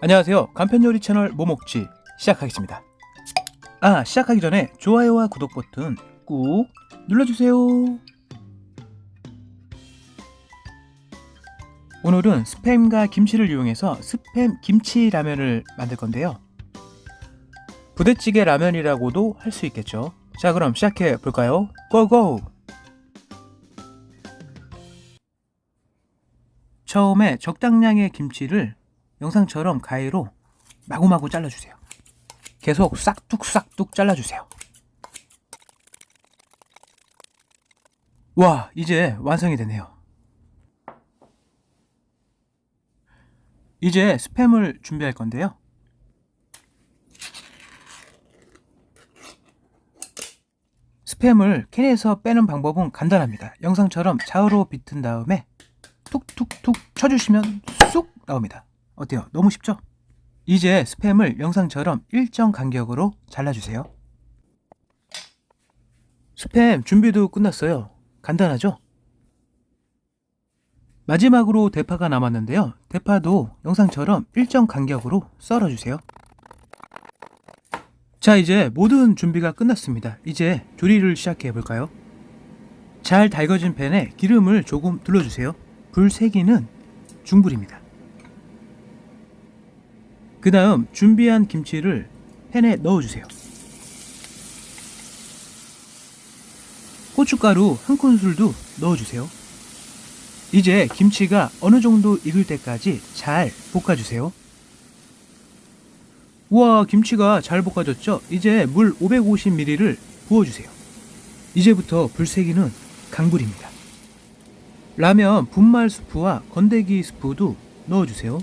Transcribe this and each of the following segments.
안녕하세요. 간편요리 채널 뭐먹지 시작하겠습니다. 아, 시작하기 전에 좋아요와 구독 버튼 꾹 눌러주세요. 오늘은 스팸과 김치를 이용해서 스팸 김치 라면을 만들 건데요. 부대찌개 라면이라고도 할 수 있겠죠. 자, 그럼 시작해 볼까요? 고고! 처음에 적당량의 김치를 영상처럼 가위로 마구마구 잘라주세요. 계속 싹둑싹둑 잘라주세요. 와, 이제 완성이 되네요. 이제 스팸을 준비할 건데요. 스팸을 캔에서 빼는 방법은 간단합니다. 영상처럼 좌우로 비튼 다음에 툭툭툭 쳐주시면 쑥 나옵니다. 어때요? 너무 쉽죠? 이제 스팸을 영상처럼 일정 간격으로 잘라주세요. 스팸 준비도 끝났어요. 간단하죠? 마지막으로 대파가 남았는데요. 대파도 영상처럼 일정 간격으로 썰어주세요. 자, 이제 모든 준비가 끝났습니다. 이제 조리를 시작해 볼까요? 잘 달궈진 팬에 기름을 조금 둘러주세요. 불 세기는 중불입니다. 그 다음 준비한 김치를 팬에 넣어주세요. 고춧가루 한 큰술도 넣어주세요. 이제 김치가 어느 정도 익을 때까지 잘 볶아주세요. 우와, 김치가 잘 볶아졌죠? 이제 물 550ml를 부어주세요. 이제부터 불세기는 강불입니다. 라면 분말 스프와 건더기 스프도 넣어주세요.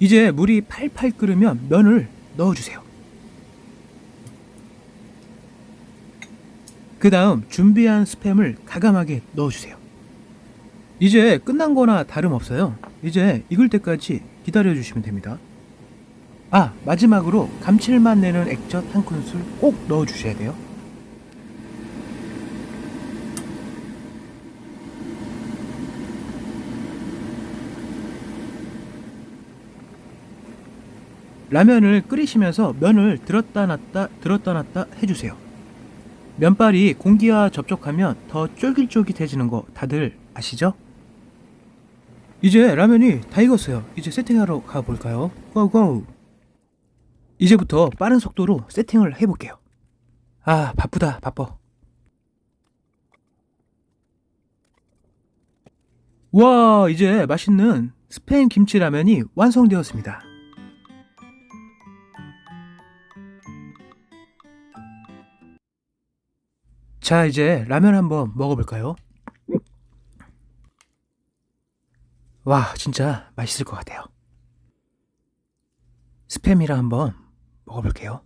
이제 물이 팔팔 끓으면 면을 넣어주세요. 그 다음 준비한 스팸을 가감하게 넣어주세요. 이제 끝난 거나 다름없어요. 이제 익을 때까지 기다려주시면 됩니다. 아, 마지막으로 감칠맛 내는 액젓 한 큰술 꼭 넣어주셔야 돼요. 라면을 끓이시면서 면을 들었다 놨다 들었다 놨다 해주세요. 면발이 공기와 접촉하면 더 쫄깃쫄깃해지는 거 다들 아시죠? 이제 라면이 다 익었어요. 이제 세팅하러 가볼까요? 고고! 이제부터 빠른 속도로 세팅을 해볼게요. 아, 바쁘다, 바빠. 와, 이제 맛있는 스페인 김치 라면이 완성되었습니다. 자, 이제 라면 한번 먹어볼까요? 와, 진짜 맛있을 것 같아요. 스팸이라 한번 먹어볼게요.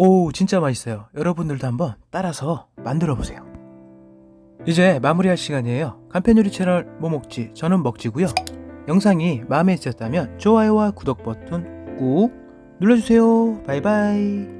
오, 진짜 맛있어요. 여러분들도 한번 따라서 만들어 보세요. 이제 마무리할 시간이에요. 간편요리 채널 뭐 먹지? 저는 먹지고요. 영상이 마음에 드셨다면 좋아요와 구독 버튼 꾹 눌러주세요. 바이바이.